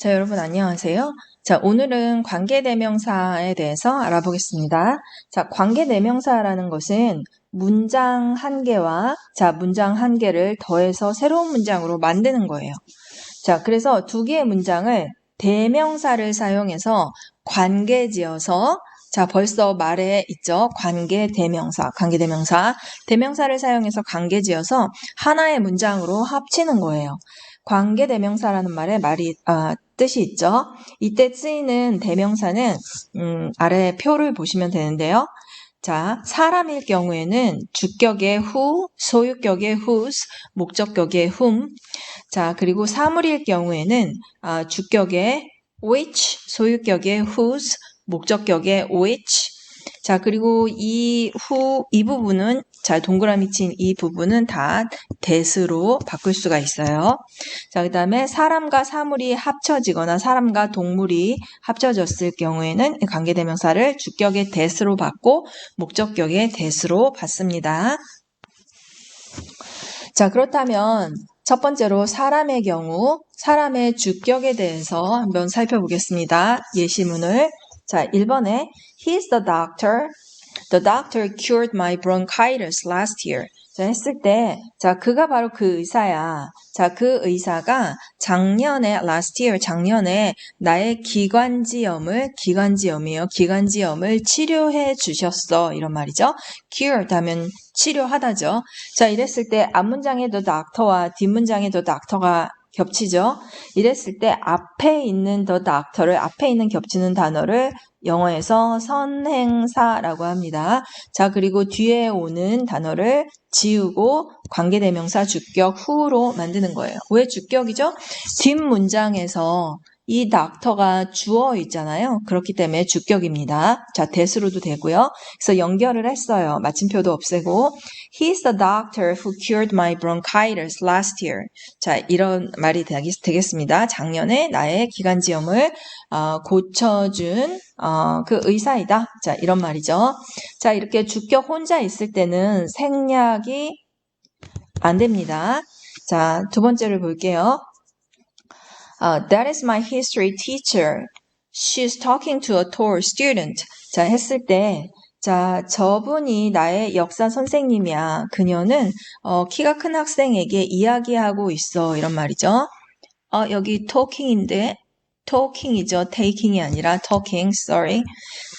자, 여러분 안녕하세요. 자, 오늘은 관계대명사에 대해서 알아보겠습니다. 자, 관계대명사라는 것은 문장 한 개와 자, 문장 한 개를 더해서 새로운 문장으로 만드는 거예요. 자, 그래서 두 개의 문장을 대명사를 사용해서 관계 지어서 자, 벌써 말에 있죠. 관계 대명사, 관계 대명사. 대명사를 사용해서 관계 지어서 하나의 문장으로 합치는 거예요. 관계 대명사라는 말에 말이 아, 뜻이 있죠. 이때 쓰이는 대명사는 음, 아래 표를 보시면 되는데요. 자, 사람일 경우에는 주격의 who, 소유격의 whose, 목적격의 whom. 자, 그리고 사물일 경우에는 아, 주격의 which, 소유격의 whose, 목적격의 which. 자, 그리고 이 후, 이 부분은, 자, 동그라미 친 이 부분은 다 that으로 바꿀 수가 있어요. 자, 그 다음에 사람과 사물이 합쳐지거나 사람과 동물이 합쳐졌을 경우에는 관계대명사를 주격의 that으로 받고 목적격의 that으로 받습니다. 자, 그렇다면 첫 번째로 사람의 경우 사람의 주격에 대해서 한번 살펴보겠습니다. 예시문을 자, 1번에 He's the doctor. The doctor cured my bronchitis last year. 자, 했을 때, 자, 그가 바로 그 의사야. 자, 그 의사가 작년에, last year, 작년에 나의 기관지염을, 기관지염이에요. 기관지염을 치료해 주셨어. 이런 말이죠. cured 하면 치료하다죠. 자, 이랬을 때 앞문장에 the doctor와 뒷문장에 the doctor가 겹치죠. 이랬을 때 앞에 있는 the doctor를 앞에 있는 겹치는 단어를 영어에서 선행사라고 합니다. 자, 그리고 뒤에 오는 단어를 지우고 관계대명사 주격 후로 만드는 거예요. 왜 주격이죠? 뒷 문장에서 이 닥터가 주어 있잖아요. 그렇기 때문에 주격입니다. 자, 대수로도 되고요. 그래서 연결을 했어요. 마침표도 없애고 He's the doctor who cured my bronchitis last year. 자, 이런 말이 되겠습니다. 작년에 나의 기관지염을 어, 고쳐준 어, 그 의사이다. 자, 이런 말이죠. 자, 이렇게 주격 혼자 있을 때는 생략이 안 됩니다. 자, 두 번째를 볼게요. Uh, that is my history teacher. She's talking to a tall student. 자, 했을 때, 자, 저분이 나의 역사 선생님이야. 그녀는 어, 키가 큰 학생에게 이야기하고 있어. 이런 말이죠. 어, 여기 talking인데 talking이죠. taking이 아니라 talking. Sorry.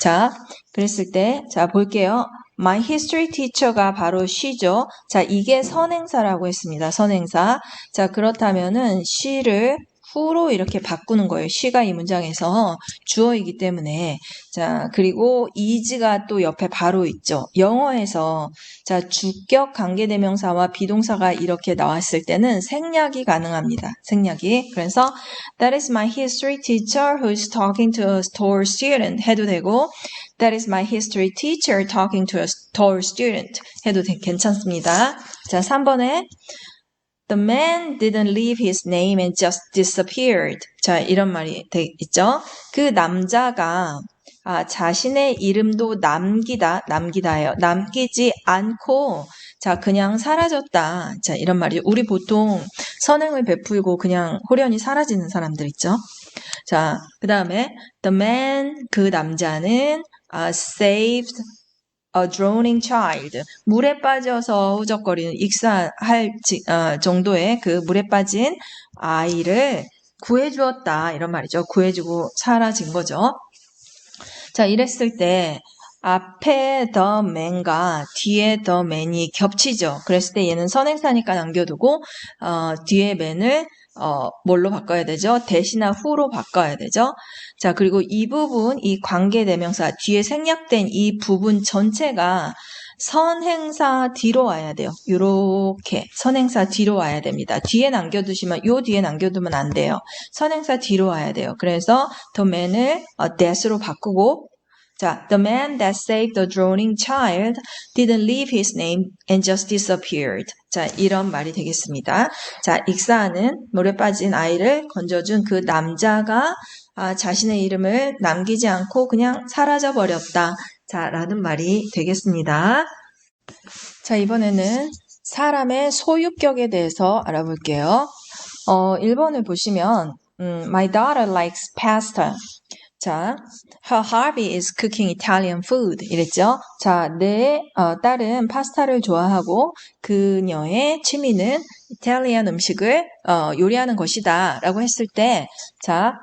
자, 그랬을 때, 자, 볼게요. My history teacher가 바로 she죠. 자, 이게 선행사라고 했습니다. 선행사. 자, 그렇다면은 she를 후로 이렇게 바꾸는 거예요. 시가 이 문장에서 주어이기 때문에. 자, 그리고 is가 또 옆에 바로 있죠. 영어에서 자, 주격 관계대명사와 비동사가 이렇게 나왔을 때는 생략이 가능합니다. 생략이. 그래서 That is my history teacher who's talking to a store student 해도 되고 That is my history teacher talking to a store student 해도 되, 괜찮습니다. 자, 3번에 The man didn't leave his name and just disappeared. 자, 이런 말이 돼 있죠. 그 남자가 아, 자신의 이름도 남기다, 남기다예요. 남기지 않고 자, 그냥 사라졌다. 자, 이런 말이죠. 우리 보통 선행을 베풀고 그냥 호련히 사라지는 사람들 있죠. 자, 그 다음에 the man, 그 남자는 uh, saved a drowning child. 물에 빠져서 후적거리는 익사할 어, 정도의 그 물에 빠진 아이를 구해주었다. 이런 말이죠. 구해주고 사라진 거죠. 자, 이랬을 때 앞에 the man과 뒤에 the man이 겹치죠. 그랬을 때 얘는 선행사니까 남겨두고 어, 뒤에 man을 어, 뭘로 바꿔야 되죠? 대시나 후로 바꿔야 되죠? 자, 그리고 이 부분, 이 관계대명사, 뒤에 생략된 이 부분 전체가 선행사 뒤로 와야 돼요. 이렇게 선행사 뒤로 와야 됩니다. 뒤에 남겨두시면 요 뒤에 남겨두면 안 돼요. 선행사 뒤로 와야 돼요. 그래서 the man을 어, that으로 바꾸고 자, the man that saved the drowning child didn't leave his name and just disappeared. 자, 이런 말이 되겠습니다. 자, 익사하는 물에 빠진 아이를 건져준 그 남자가 아, 자신의 이름을 남기지 않고 그냥 사라져 버렸다. 자, 라는 말이 되겠습니다. 자, 이번에는 사람의 소유격에 대해서 알아볼게요. 어, 1번을 보시면 음, my daughter likes pasta. 자, her hobby is cooking Italian food. 이랬죠? 자, 내 어, 딸은 파스타를 좋아하고 그녀의 취미는 이탈리안 음식을 어, 요리하는 것이다. 라고 했을 때, 자,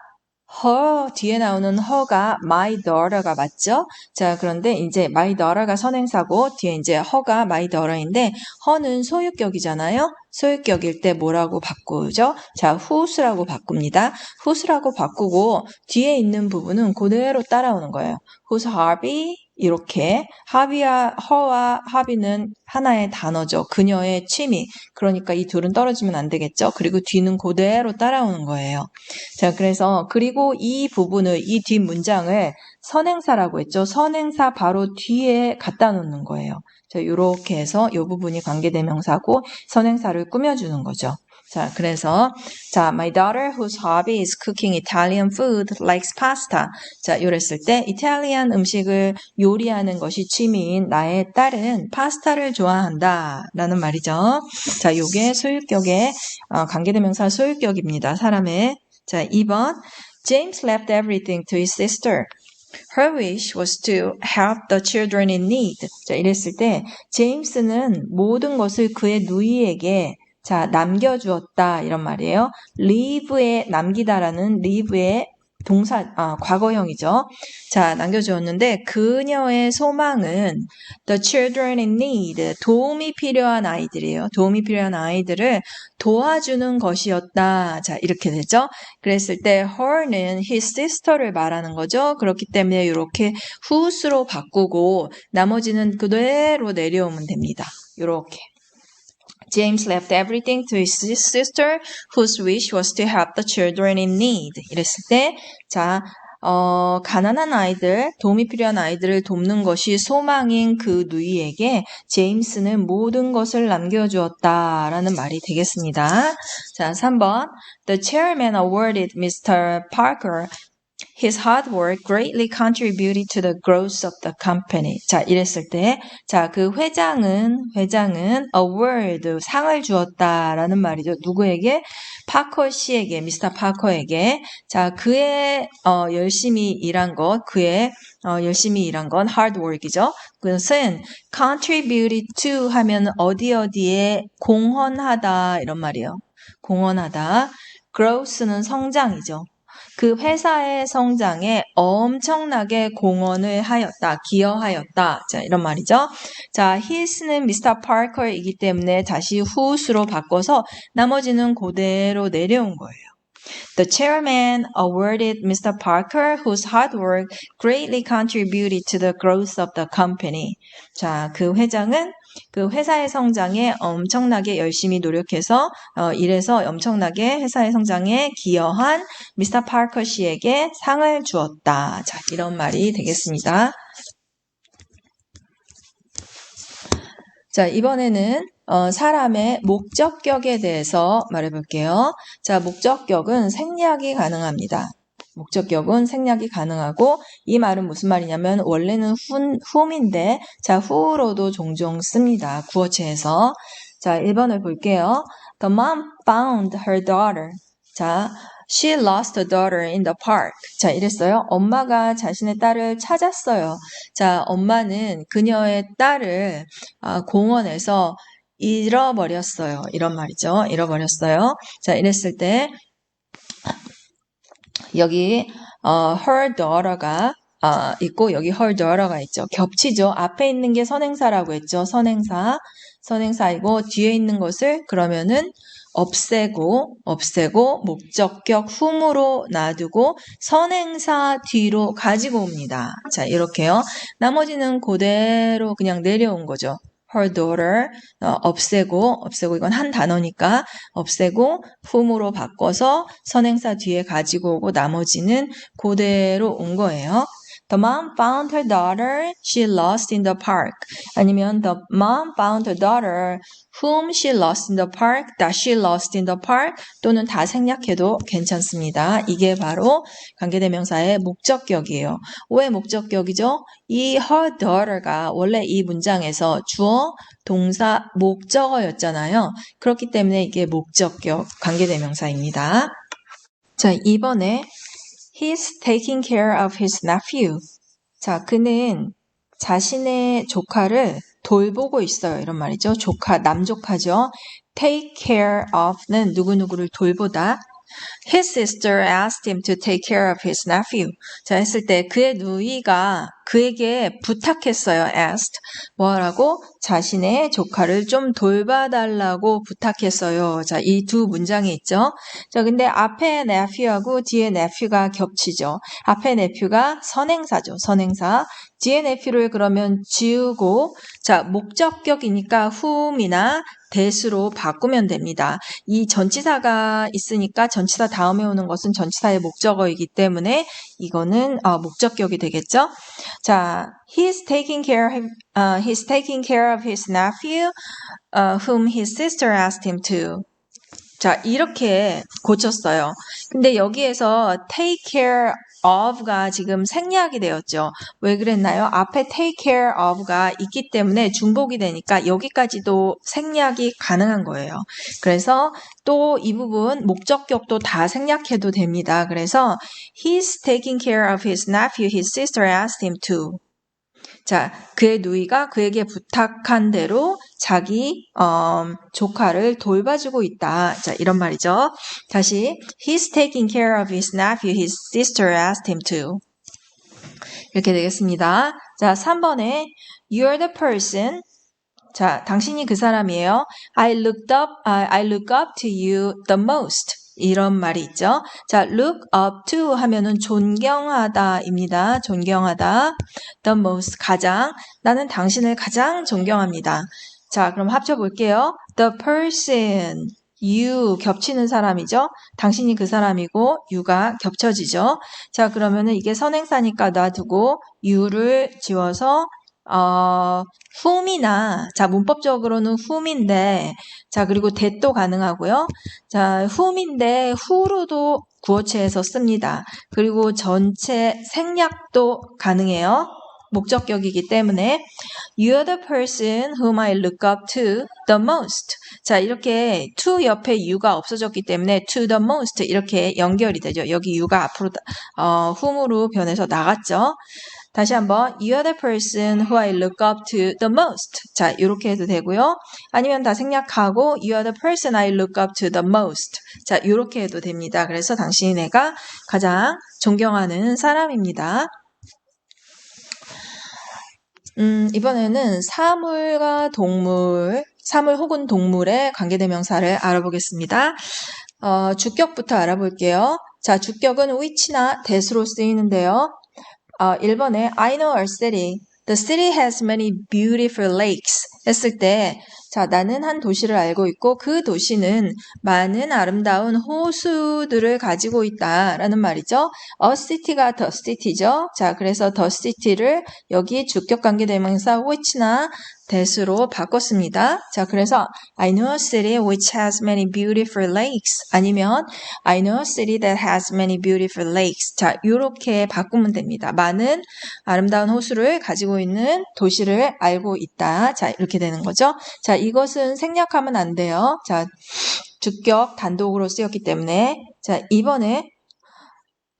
her 뒤에 나오는 her가 my daughter가 맞죠? 자, 그런데 이제 my daughter가 선행사고 뒤에 이제 her가 my daughter인데 her는 소유격이잖아요. 소유격일 때 뭐라고 바꾸죠? 자, whose라고 바꿉니다. whose라고 바꾸고 뒤에 있는 부분은 그대로 따라오는 거예요. whose hobby 이렇게 하비와 허와 하비는 하나의 단어죠. 그녀의 취미. 그러니까 이 둘은 떨어지면 안 되겠죠. 그리고 뒤는 그대로 따라오는 거예요. 자, 그래서 그리고 이 부분을 이 뒷 문장을 선행사라고 했죠. 선행사 바로 뒤에 갖다 놓는 거예요. 자, 이렇게 해서 이 부분이 관계대명사고 선행사를 꾸며주는 거죠. 자, 그래서 자, my daughter whose hobby is cooking Italian food likes pasta. 자, 이랬을 때 이탈리안 음식을 요리하는 것이 취미인 나의 딸은 파스타를 좋아한다라는 말이죠. 자, 요게 소유격의 어, 관계대명사 소유격입니다. 사람의 자, 2번 James left everything to his sister. Her wish was to help the children in need. 자, 이랬을 때 제임스는 모든 것을 그의 누이에게 자, 남겨주었다 이런 말이에요. leave에 남기다라는 leave의 동사 아, 과거형이죠. 자, 남겨주었는데 그녀의 소망은 the children in need 도움이 필요한 아이들이에요. 도움이 필요한 아이들을 도와주는 것이었다. 자, 이렇게 되죠. 그랬을 때 her는 his sister를 말하는 거죠. 그렇기 때문에 이렇게 whose로 바꾸고 나머지는 그대로 내려오면 됩니다. 이렇게. James left everything to his sister, whose wish was to help the children in need. 이랬을 때, 자, 어, 가난한 아이들, 도움이 필요한 아이들을 돕는 것이 소망인 그 누이에게 제임스는 모든 것을 남겨주었다 라는 말이 되겠습니다. 자, 3번. The chairman awarded Mr. Parker His hard work greatly contributed to the growth of the company. 자, 이랬을 때, 자, 그 회장은, 회장은 award, 상을 주었다라는 말이죠. 누구에게? 파커 씨에게, 미스터 파커에게. 자, 그의, 어, 열심히 일한 것, 그의, 어, 열심히 일한 건 hard work이죠. 그것은 contributed to 하면 어디 어디에 공헌하다, 이런 말이에요. 공헌하다. growth는 성장이죠. 그 회사의 성장에 엄청나게 공헌을 하였다, 기여하였다. 자, 이런 말이죠. 자, his는 미스터 파커이기 때문에 다시 whose로 바꿔서 나머지는 그대로 내려온 거예요. The chairman awarded Mr. Parker, whose hard work greatly contributed to the growth of the company. 자, 그 회장은 그 회사의 성장에 엄청나게 열심히 노력해서 어, 일해서 엄청나게 회사의 성장에 기여한 미스터 파커 씨에게 상을 주었다. 자, 이런 말이 되겠습니다. 자, 이번에는 어, 사람의 목적격에 대해서 말해볼게요. 자, 목적격은 생략이 가능합니다. 목적격은 생략이 가능하고 이 말은 무슨 말이냐면 원래는 후, whom인데 자 who로도 종종 씁니다. 구어체에서 자 1번을 볼게요. The mom found her daughter. 자 She lost her daughter in the park. 자, 이랬어요. 엄마가 자신의 딸을 찾았어요. 자, 엄마는 그녀의 딸을 아, 공원에서 잃어버렸어요. 이런 말이죠. 잃어버렸어요. 자, 이랬을 때 여기 어, her daughter가 어, 있고 여기 her daughter가 있죠. 겹치죠. 앞에 있는 게 선행사라고 했죠. 선행사. 선행사이고 뒤에 있는 것을 그러면은 없애고 없애고 목적격 whom으로 놔두고 선행사 뒤로 가지고 옵니다. 자, 이렇게요. 나머지는 그대로 그냥 내려온 거죠. Her daughter 어, 없애고 없애고 이건 한 단어니까 없애고 whom으로 바꿔서 선행사 뒤에 가지고 오고 나머지는 그대로 온 거예요. The mom found her daughter she lost in the park. 아니면 the mom found her daughter whom she lost in the park, that she lost in the park 또는 다 생략해도 괜찮습니다. 이게 바로 관계대명사의 목적격이에요. 왜 목적격이죠? 이 her daughter가 원래 이 문장에서 주어, 동사, 목적어였잖아요. 그렇기 때문에 이게 목적격 관계대명사입니다. 자, 2번에 He's taking care of his nephew. 자, 그는 자신의 조카를 돌보고 있어요. 이런 말이죠. 조카, 남조카죠. take care of는 누구누구를 돌보다. His sister asked him to take care of his nephew. 자, 했을 때 그의 누이가 그에게 부탁했어요. asked. 뭐라고? 자신의 조카를 좀 돌봐달라고 부탁했어요. 자, 이 두 문장이 있죠. 자, 근데 앞에 nephew하고 뒤에 nephew가 겹치죠. 앞에 nephew가 선행사죠. 선행사. 뒤에 nephew를 그러면 지우고, 자, 목적격이니까 whom이나 대수로 바꾸면 됩니다. 이 전치사가 있으니까 전치사 다음에 오는 것은 전치사의 목적어이기 때문에 이거는 어, 목적격이 되겠죠. 자, he's taking care of uh, he's taking care of his nephew, uh, whom his sister asked him to. 자, 이렇게 고쳤어요. 근데 여기에서 take care of가 지금 생략이 되었죠. 왜 그랬나요? 앞에 take care of가 있기 때문에 중복이 되니까 여기까지도 생략이 가능한 거예요. 그래서 또 이 부분 목적격도 다 생략해도 됩니다. 그래서 he's taking care of his nephew, his sister asked him to. 자, 그의 누이가 그에게 부탁한 대로 자기 어, 조카를 돌봐주고 있다. 자, 이런 말이죠. 다시 He's taking care of his nephew. His sister asked him to. 이렇게 되겠습니다. 자, 3번에 You're the person. 자, 당신이 그 사람이에요. I looked up, I look up to you the most. 이런 말이 있죠. 자, look up to 하면은 존경하다입니다. 존경하다. The most 가장. 나는 당신을 가장 존경합니다. 자, 그럼 합쳐 볼게요. The person you 겹치는 사람이죠. 당신이 그 사람이고 you가 겹쳐지죠. 자, 그러면은 이게 선행사니까 놔두고 you를 지워서 어, whom이나 자 문법적으로는 whom인데 자 그리고 that도 가능하고요. 자 whom인데 who로도 구어체에서 씁니다. 그리고 전체 생략도 가능해요. 목적격이기 때문에 You're the person whom I look up to the most. 자 이렇게 to 옆에 you가 없어졌기 때문에 to the most 이렇게 연결이 되죠. 여기 you가 앞으로 어, whom으로 변해서 나갔죠. 다시 한번 You are the person who I look up to the most. 자, 이렇게 해도 되고요. 아니면 다 생략하고 You are the person I look up to the most. 자, 이렇게 해도 됩니다. 그래서 당신이 내가 가장 존경하는 사람입니다. 음, 이번에는 사물과 동물, 사물 혹은 동물의 관계대명사를 알아보겠습니다. 어, 주격부터 알아볼게요. 자, 주격은 which나 that으로 쓰이는데요. 어, 1번에 I know a city. The city has many beautiful lakes. 했을 때, 자, 나는 한 도시를 알고 있고 그 도시는 많은 아름다운 호수들을 가지고 있다라는 말이죠. A city가 the city죠. 자, 그래서 the city를 여기 주격 관계 대명사 which나 that으로 바꿨습니다. 자, 그래서 I know a city which has many beautiful lakes 아니면 I know a city that has many beautiful lakes. 자, 이렇게 바꾸면 됩니다. 많은 아름다운 호수를 가지고 있는 도시를 알고 있다. 자, 이렇게 되는 거죠. 자, 이 것은 생략하면 안 돼요. 자, 주격 단독으로 쓰였기 때문에 자, 이번에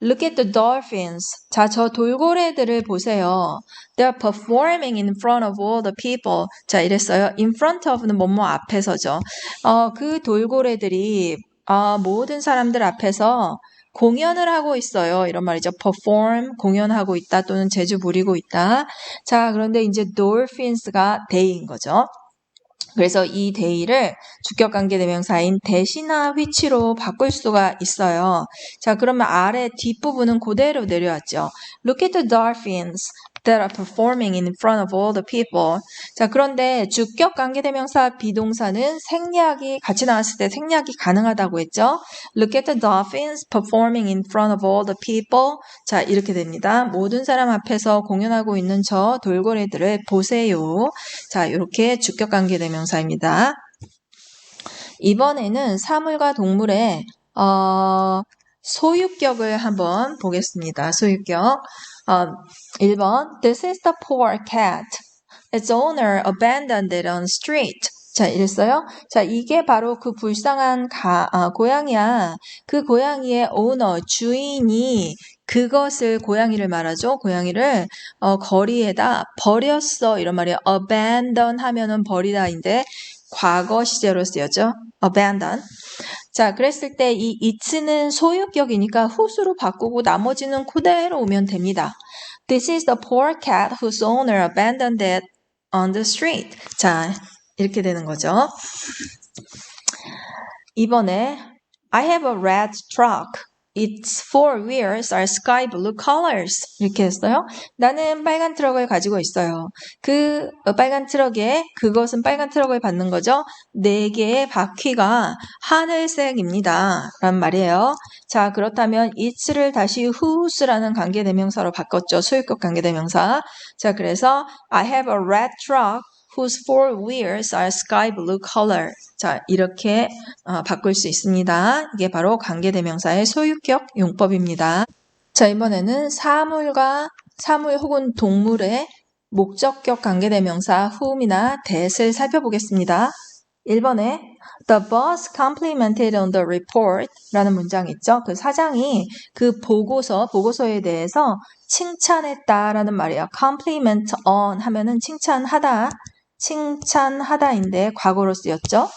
Look at the dolphins. 자, 저 돌고래들을 보세요. They're performing in front of all the people. 자, 이랬어요. In front of는 뭐뭐 앞에서죠. 어, 그 돌고래들이 어, 모든 사람들 앞에서 공연을 하고 있어요. 이런 말이죠. perform, 공연하고 있다 또는 재주 부리고 있다. 자, 그런데 이제 dolphins가 대인 거죠. 그래서 이 데이를 주격 관계 대명사인 대신나 위치로 바꿀 수가 있어요. 자, 그러면 아래 뒷부분은 그대로 내려왔죠. Look at the dolphins that are performing in front of all the people. 자, 그런데 주격 관계대명사 비동사는 생략이 같이 나왔을 때 생략이 가능하다고 했죠. Look at the dolphins performing in front of all the people. 자, 이렇게 됩니다. 모든 사람 앞에서 공연하고 있는 저 돌고래들을 보세요. 자, 이렇게 주격 관계대명사입니다. 이번에는 사물과 동물의 어, 소유격을 한번 보겠습니다. 소유격. 어, 1번 This is the poor cat. Its owner abandoned it on street. 자, 이랬어요. 자, 이게 바로 그 불쌍한 가, 아, 고양이야. 그 고양이의 오너, 주인이 그것을 고양이를 말하죠. 고양이를 어, 거리에다 버렸어 이런 말이에요. abandon 하면은 버리다인데 과거 시제로 쓰였죠. abandon. 자, 그랬을 때이 it는 소유격이니까 whose로 바꾸고 나머지는 그대로 오면 됩니다. This is the poor cat whose owner abandoned it on the street. 자, 이렇게 되는 거죠. 이번에 I have a red truck. Its four wheels are sky blue colors. 이렇게 했어요. 나는 빨간 트럭을 가지고 있어요. 그 어, 빨간 트럭에 그것은 빨간 트럭을 받는 거죠. 네 개의 바퀴가 하늘색입니다. 란 말이에요. 자, 그렇다면 it'를 다시 whose라는 관계 대명사로 바꿨죠. 소유격 관계 대명사. 자, 그래서 I have a red truck whose four wheels are sky blue color. 자, 이렇게 어, 바꿀 수 있습니다. 이게 바로 관계대명사의 소유격 용법입니다. 자, 이번에는 사물과 사물 혹은 동물의 목적격 관계대명사 whom이나 that을 살펴보겠습니다. 1번에 The boss complimented on the report 라는 문장 있죠. 그 사장이 그 보고서, 보고서에 대해서 칭찬했다 라는 말이에요. compliment on 하면은 칭찬하다. 칭찬하다인데 과거로 쓰였죠.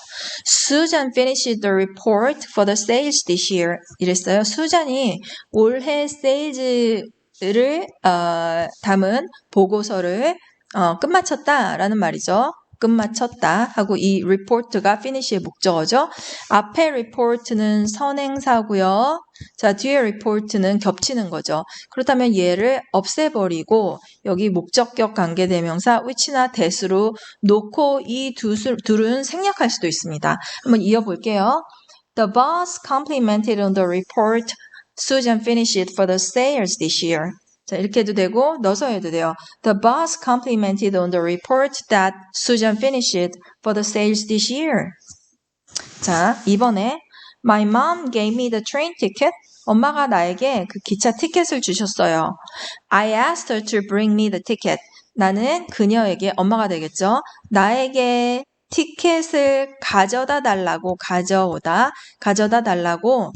Susan finished the report for the sales this year. 이랬어요. 수잔이 올해 세일즈를 어, 담은 보고서를 어, 끝마쳤다라는 말이죠. 끝마쳤다 하고 이 report가 finish의 목적어죠. 앞에 report는 선행사고요. 자, 뒤에 report는 겹치는 거죠. 그렇다면 얘를 없애버리고 여기 목적격 관계대명사 which나 that으로 놓고 이 두, 둘은 생략할 수도 있습니다. 한번 이어볼게요. The boss complimented on the report Susan finished for the sales this year. 자, 이렇게 해도 되고 넣어서 해도 돼요. The boss complimented on the report that Susan finished for the sales this year. 자, 이번에 My mom gave me the train ticket. 엄마가 나에게 그 기차 티켓을 주셨어요. I asked her to bring me the ticket. 나는 그녀에게 엄마가 되겠죠. 나에게 티켓을 가져다 달라고 가져오다 가져다 달라고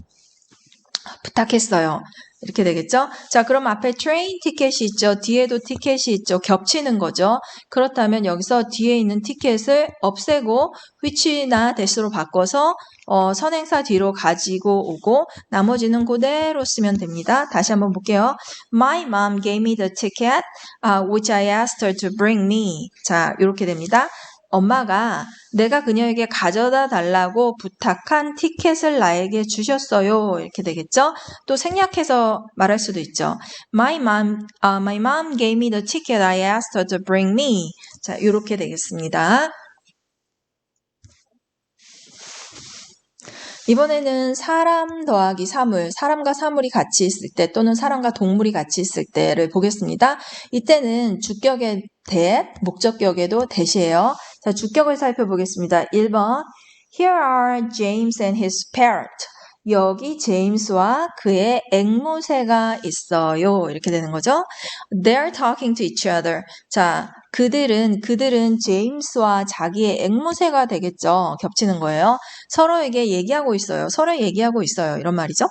부탁했어요. 이렇게 되겠죠? 자, 그럼 앞에 트레인 티켓이 있죠. 뒤에도 티켓이 있죠. 겹치는 거죠. 그렇다면 여기서 뒤에 있는 티켓을 없애고 which나 that으로 바꿔서 어, 선행사 뒤로 가지고 오고 나머지는 그대로 쓰면 됩니다. 다시 한번 볼게요. My mom gave me the ticket uh, which I asked her to bring me. 자, 이렇게 됩니다. 엄마가 내가 그녀에게 가져다 달라고 부탁한 티켓을 나에게 주셨어요. 이렇게 되겠죠? 또 생략해서 말할 수도 있죠. My mom, uh, my mom gave me the ticket I asked her to bring me. 자, 이렇게 되겠습니다. 이번에는 사람 더하기 사물, 사람과 사물이 같이 있을 때 또는 사람과 동물이 같이 있을 때를 보겠습니다. 이때는 주격의 that, 목적격에도 that이에요. 자, 주격을 살펴보겠습니다. 1번 Here are James and his parrot. 여기 제임스와 그의 앵무새가 있어요. 이렇게 되는 거죠. They're talking to each other. 자, 그들은 그들은 제임스와 자기의 앵무새가 되겠죠. 겹치는 거예요. 서로에게 얘기하고 있어요. 서로 얘기하고 있어요. 이런 말이죠.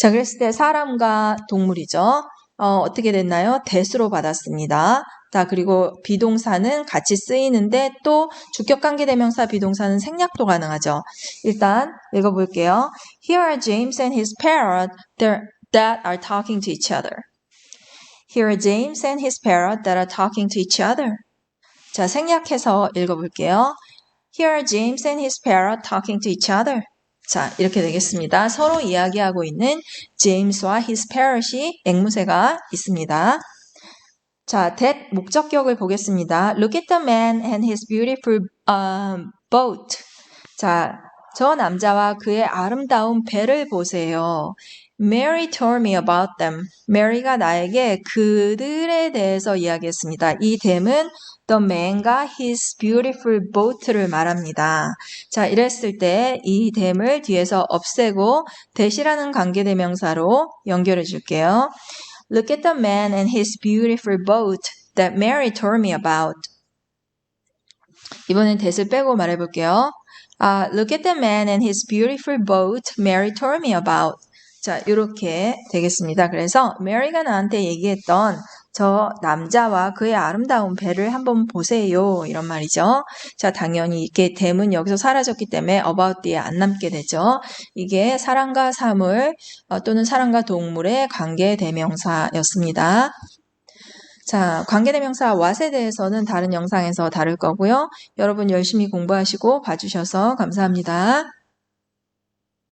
자, 그랬을 때 사람과 동물이죠. 어, 어떻게 됐나요? 대수로 받았습니다. 자, 그리고 비동사는 같이 쓰이는데 또 주격관계대명사 비동사는 생략도 가능하죠. 일단 읽어볼게요. Here are James and his parrot that are talking to each other. Here are James and his parrot that are talking to each other. 자, 생략해서 읽어볼게요. Here are James and his parrot talking to each other. 자, 이렇게 되겠습니다. 서로 이야기하고 있는 제임스와 his parrot이 앵무새가 있습니다. 자, that 목적격을 보겠습니다. Look at the man and his beautiful um, boat. 자, 저 남자와 그의 아름다운 배를 보세요. Mary told me about them. Mary가 나에게 그들에 대해서 이야기했습니다. 이 댐은 the man과 his beautiful boat를 말합니다. 자, 이랬을 때 이 댐을 뒤에서 없애고 대시라는 관계대명사로 연결해 줄게요. Look at the man and his beautiful boat that Mary told me about. 이번엔 that을 빼고 말해볼게요. 아, look at the man and his beautiful boat Mary told me about. 자, 이렇게 되겠습니다. 그래서 메리가 나한테 얘기했던 저 남자와 그의 아름다운 배를 한번 보세요. 이런 말이죠. 자, 당연히 이게 대문 여기서 사라졌기 때문에 about 뒤에 안 남게 되죠. 이게 사람과 사물 어, 또는 사람과 동물의 관계 대명사였습니다. 자, 관계대명사 what에 대해서는 다른 영상에서 다룰 거고요. 여러분 열심히 공부하시고 봐주셔서 감사합니다.